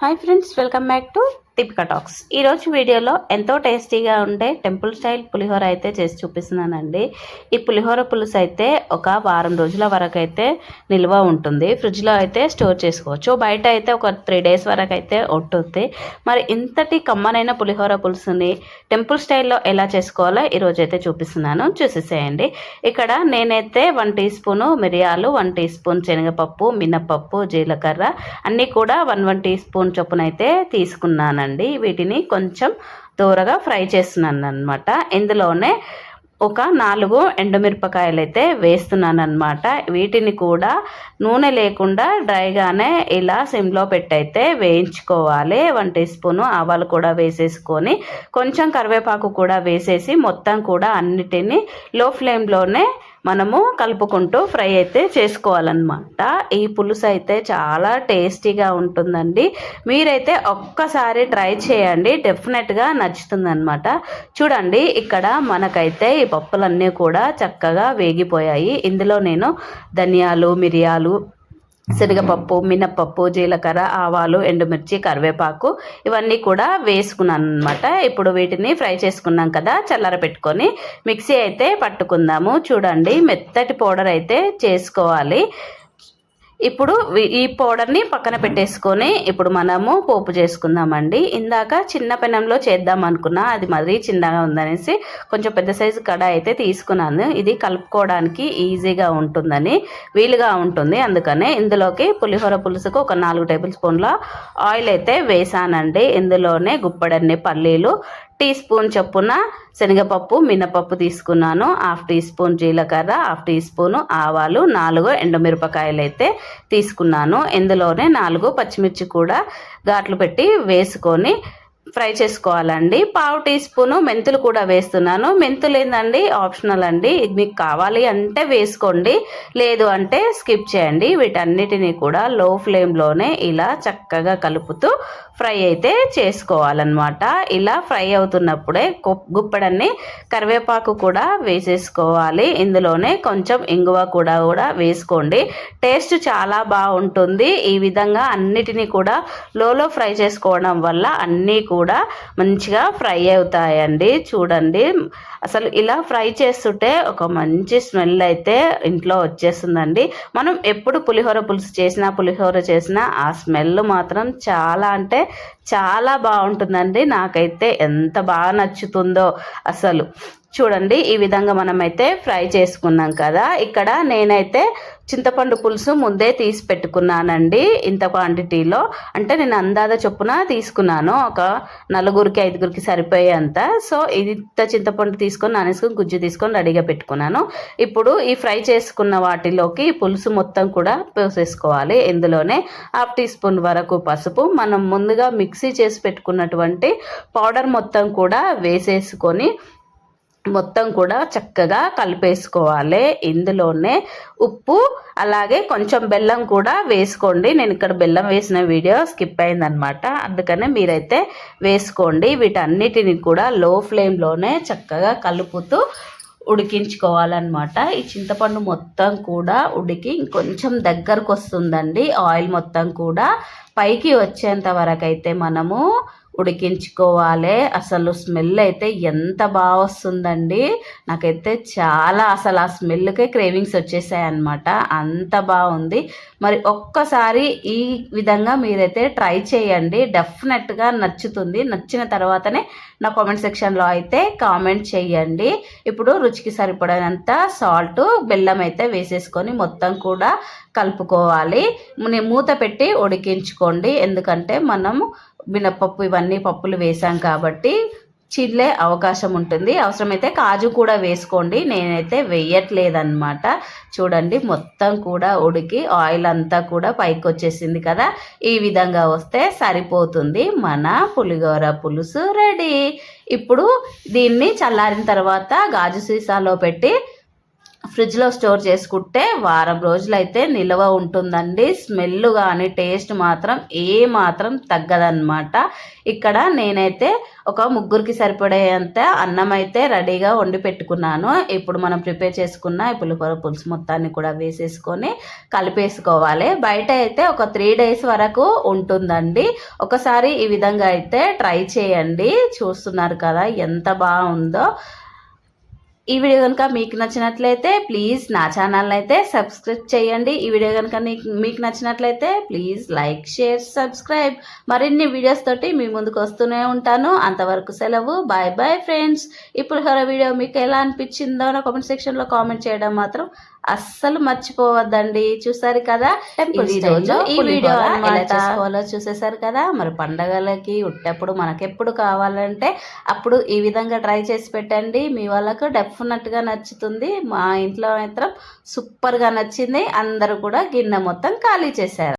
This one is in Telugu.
Hi friends welcome back to Tipika talks ఈరోజు వీడియోలో ఎంతో టేస్టీగా ఉండే టెంపుల్ స్టైల్ పులిహోర అయితే చేసి చూపిస్తున్నానండి. ఈ పులిహోర పులుసు అయితే ఒక వారం రోజుల వరకు అయితే నిల్వ ఉంటుంది. ఫ్రిడ్జ్లో అయితే స్టోర్ చేసుకోవచ్చు. బయట అయితే ఒక త్రీ డేస్ వరకు అయితే ఉంటుంది మరి ఇంతటి కమ్మనైన పులిహోర పులుసుని టెంపుల్ స్టైల్లో ఎలా చేసుకోవాలో ఈరోజు అయితే చూపిస్తున్నాను. చూసేసేయండి. ఇక్కడ నేనైతే వన్ టీ స్పూను మిరియాలు వన్ టీ స్పూన్ శనగపప్పు మినపప్పు జీలకర్ర అన్నీ కూడా వన్ వన్ టీ స్పూన్ చొప్పున అయితే తీసుకున్నానండి. వీటిని కొంచెం దూరగా ఫ్రై చేస్తున్నాను అనమాట ఇందులోనే ఒక నాలుగు ఎండుమిరపకాయలు అయితే వేస్తున్నాను అనమాట వీటిని కూడా నూనె లేకుండా డ్రైగానే ఇలా సిమ్లో పెట్టయితే వేయించుకోవాలి. వన్ టీ స్పూను ఆవాలు కూడా వేసేసుకొని కొంచెం కరివేపాకు కూడా వేసేసి మొత్తం కూడా అన్నిటినీ లో ఫ్లేమ్లోనే మనము కలుపుకుంటూ ఫ్రై అయితే చేసుకోవాలన్నమాట. ఈ పులుసు అయితే చాలా టేస్టీగా ఉంటుందండి. మీరైతే ఒక్కసారి ట్రై చేయండి. డెఫినెట్గా నచ్చుతుందన్నమాట. చూడండి ఇక్కడ మనకైతే ఈ పప్పులన్నీ కూడా చక్కగా వేగిపోయాయి. ఇందులో నేను ధనియాలు మిరియాలు శనగపప్పు మినప్పప్పు జీలకర్ర ఆవాలు ఎండుమిర్చి కరివేపాకు ఇవన్నీ కూడా వేసుకున్నాను అనమాట ఇప్పుడు వీటిని ఫ్రై చేసుకున్నాం కదా చల్లర పెట్టుకొని మిక్సీ అయితే పట్టుకుందాము. చూడండి మెత్తటి పౌడర్ అయితే చేసుకోవాలి. ఇప్పుడు ఈ పౌడర్ని పక్కన పెట్టేసుకొని ఇప్పుడు మనము పోపు చేసుకుందామండి. ఇందాక చిన్న పెనంలో చేద్దాం అనుకున్నా అది మరీ చిన్నగా ఉందనేసి కొంచెం పెద్ద సైజు కడ అయితే తీసుకున్నాను. ఇది కలుపుకోవడానికి ఈజీగా ఉంటుందని వీలుగా ఉంటుంది. అందుకనే ఇందులోకి పులిహోర పులుసుకు ఒక నాలుగు టేబుల్ స్పూన్ల ఆయిల్ అయితే వేసానండి. ఇందులోనే గుప్పడన్ని పల్లీలు టీ స్పూన్ చొప్పున శనగపప్పు మినపప్పు తీసుకున్నాను. హాఫ్ టీ స్పూన్ జీలకర్ర హాఫ్ టీ స్పూన్ ఆవాలు నాలుగు ఎండుమిరపకాయలు అయితే తీసుకున్నాను. ఇందులోనే నాలుగు పచ్చిమిర్చి కూడా ఘాట్లు పెట్టి వేసుకొని ఫ్రై చేసుకోవాలండి. పావు టీ స్పూను మెంతులు కూడా వేస్తున్నాను. మెంతులు ఏందండి? ఆప్షనల్ అండి. ఇది మీకు కావాలి అంటే వేసుకోండి. లేదు అంటే స్కిప్ చేయండి. వీటన్నిటిని కూడా లో ఫ్లేమ్లోనే ఇలా చక్కగా కలుపుతూ ఫ్రై అయితే చేసుకోవాలన్నమాట. ఇలా ఫ్రై అవుతున్నప్పుడే గుప్పడన్ని కరివేపాకు కూడా వేసేసుకోవాలి. ఇందులోనే కొంచెం ఇంగువ కూడా కూడా వేసుకోండి. టేస్ట్ చాలా బాగుంటుంది. ఈ విధంగా అన్నిటినీ కూడా లోలో ఫ్రై చేసుకోవడం వల్ల అన్నీ కూడా కూడా మంచిగా ఫ్రై అవుతాయండి. చూడండి. అసలు ఇలా ఫ్రై చేస్తుంటే ఒక మంచి స్మెల్ అయితే ఇంట్లో వచ్చేస్తుందండి. మనం ఎప్పుడు పులిహోర పులుసు చేసినా పులిహోర చేసినా ఆ స్మెల్ మాత్రం చాలా అంటే చాలా బాగుంటుందండి. నాకైతే ఎంత బాగా నచ్చుతుందో అసలు. చూడండి ఈ విధంగా మనమైతే ఫ్రై చేసుకున్నాం కదా. ఇక్కడ నేనైతే చింతపండు పులుసు ముందే తీసి పెట్టుకున్నానండి ఇంత క్వాంటిటీలో అంటే నేను అందాద చొప్పున తీసుకున్నాను ఒక నలుగురికి ఐదుగురికి సరిపోయేంత. సో ఇది ఇంత చింతపండు తీసుకొని నానేసుకొని గుజ్జు తీసుకొని రెడీగా పెట్టుకున్నాను. ఇప్పుడు ఈ ఫ్రై చేసుకున్న వాటిలోకి పులుసు మొత్తం కూడా పోసేసుకోవాలి. ఇందులోనే హాఫ్ టీ స్పూన్ వరకు పసుపు మనం ముందుగా మిక్సీ చేసి పెట్టుకున్నటువంటి పౌడర్ మొత్తం కూడా వేసేసుకొని మొత్తం కూడా చక్కగా కలిపేసుకోవాలి. ఇందులోనే ఉప్పు అలాగే కొంచెం బెల్లం కూడా వేసుకోండి. నేను ఇక్కడ బెల్లం వేసిన వీడియో స్కిప్ అయిందనమాట. అందుకనే మీరైతే వేసుకోండి. వీటన్నిటిని కూడా లో ఫ్లేమ్లోనే చక్కగా కలుపుతూ ఉడికించుకోవాలన్నమాట ఈ చింతపండు మొత్తం కూడా ఉడికి ఇంకొంచెం దగ్గరకు వస్తుందండి ఆయిల్ మొత్తం కూడా పైకి వచ్చేంత వరకు అయితే మనము ఉడికించుకోవాలి. అసలు స్మెల్ అయితే ఎంత బాగా వస్తుందండి. నాకైతే చాలా అసలు ఆ స్మెల్కే క్రేవింగ్స్ వచ్చేసాయి అనమాట అంత బాగుంది. మరి ఒక్కసారి ఈ విధంగా మీరైతే ట్రై చేయండి. డెఫినెట్గా నచ్చుతుంది. నచ్చిన తర్వాతనే నా కామెంట్ సెక్షన్లో అయితే కామెంట్ చేయండి. ఇప్పుడు రుచికి సరిపడినంత సాల్ట్ బెల్లం అయితే వేసేసుకొని మొత్తం కూడా కలుపుకోవాలి. మూత పెట్టి ఉడికించుకోండి. ఎందుకంటే మనము మినప్పప్పు ఇవన్నీ పప్పులు వేసాం కాబట్టి చిల్లే అవకాశం ఉంటుంది. అవసరమైతే కాజు కూడా వేసుకోండి. నేనైతే వేయట్లేదన్నమాట. చూడండి మొత్తం కూడా ఉడికి ఆయిల్ అంతా కూడా పైకి వచ్చేసింది కదా. ఈ విధంగా వస్తే సరిపోతుంది. మన పులిగోర పులుసు రెడీ. ఇప్పుడు దీన్ని చల్లారిన తర్వాత గాజు సీసాలో పెట్టి ఫ్రిడ్జ్లో స్టోర్ చేసుకుంటే వారం రోజులైతే నిల్వ ఉంటుందండి. స్మెల్ కానీ టేస్ట్ మాత్రం ఏ మాత్రం తగ్గదన్నమాట. ఇక్కడ నేనైతే ఒక ముగ్గురికి సరిపడేంత అన్నం అయితే రెడీగా వండి పెట్టుకున్నాను. ఇప్పుడు మనం ప్రిపేర్ చేసుకున్న ఈ పులిహోర పులుసు మొత్తాన్ని కూడా వేసేసుకొని కలిపేసుకోవాలి. బయట అయితే ఒక త్రీ డేస్ వరకు ఉంటుందండి. ఒకసారి ఈ విధంగా అయితే ట్రై చేయండి. చూస్తున్నారు కదా ఎంత బాగుందో. ఈ వీడియో కనుక మీకు నచ్చినట్లయితే ప్లీజ్ నా ఛానల్ అయితే సబ్స్క్రైబ్ చేయండి. ఈ వీడియో కనుక మీకు నచ్చినట్లయితే ప్లీజ్ లైక్ షేర్ సబ్స్క్రైబ్ మరిన్ని వీడియోస్ తోటి మీ ముందుకు వస్తూనే ఉంటాను. అంతవరకు సెలవు. బాయ్ బాయ్ ఫ్రెండ్స్ ఇప్పుడు హర వీడియో మీకు ఎలా అనిపించిందో నా కామెంట్ సెక్షన్లో కామెంట్ చేయడం మాత్రం అస్సలు మర్చిపోవద్దండి. చూసారు కదా? ఇది రోజు ఈ వీడియో ఎలా చేసుకోవాలో చూసేసారు కదా? మరి పండగలకి ఉట్టప్పుడు మనకెప్పుడు కావాలంటే అప్పుడు ఈ విధంగా ట్రై చేసి పెట్టండి. మీ వాళ్ళకు డెఫినెట్గా నచ్చుతుంది. మా ఇంట్లో మాత్రం సూపర్గా నచ్చింది. అందరూ కూడా గిన్నె మొత్తం ఖాళీ చేశారు.